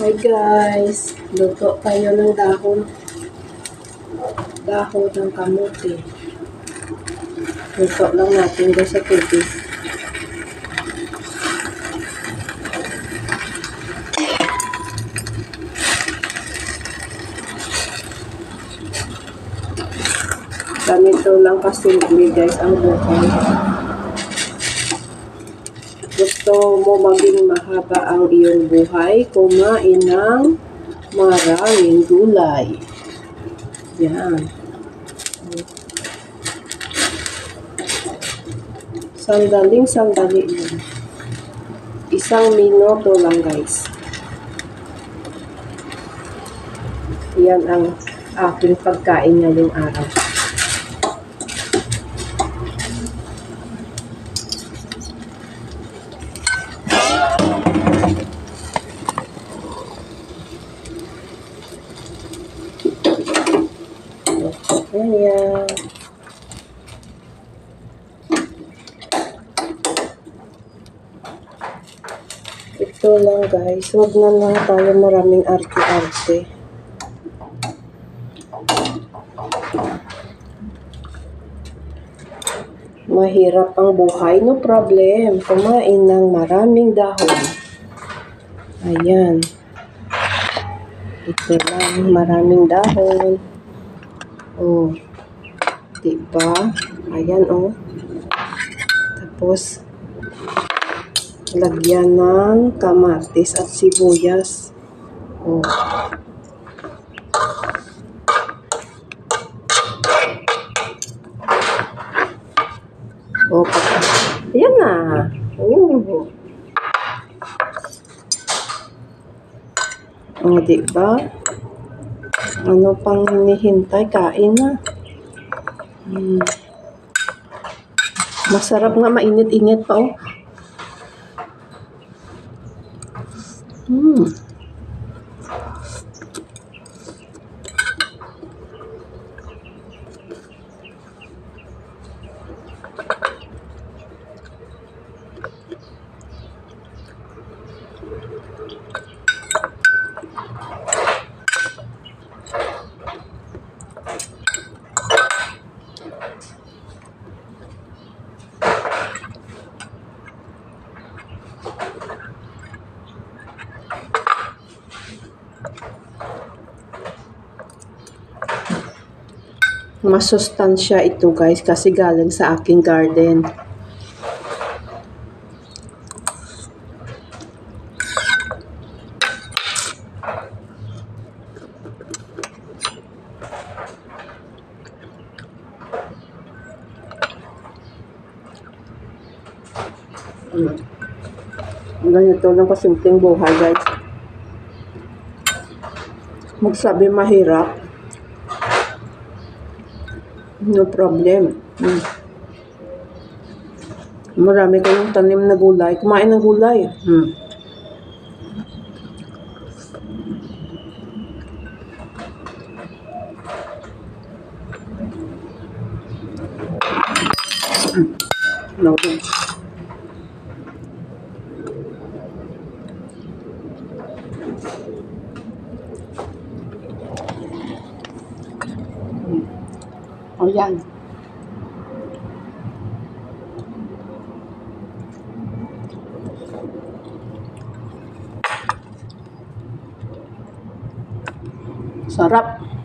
Hi guys, luto tayo ng dahon. Dahon ng kamuti. Luto lang natin doon sa tubig. Ganito lang kasimple guys ang buhay. Gusto mo maging mahaba ang iyong buhay, kumain ng maraming gulay. Yan. Sandaling sandali lang. Isang minuto lang guys. Yan ang aking pagkain ngayong araw. Ayan. Ito lang guys. Huwag na lang tayo maraming arte-arte. Mahirap ang buhay, no problem. Kumain ng maraming dahon. Ayan. Ito lang, maraming dahon. Oh. Diba? Ayan, oh. Tapos, lagyan ng kamatis at sibuyas. Oh. Oh, pag- Ayan na. Oh. Oh, diba? Ano pang hinihintay? Kain na. Hmm. Masarap nga mainit-init pa oh. Hmm. Masustansya ito guys kasi galing sa aking garden. Mm. Ganito lang kasimpleng buhay guys. Magsabi mahirap, No problem. Mm. Marami kayong tanim na gulay. Kumain ng gulay. Hmm. No. O yan. Sarap.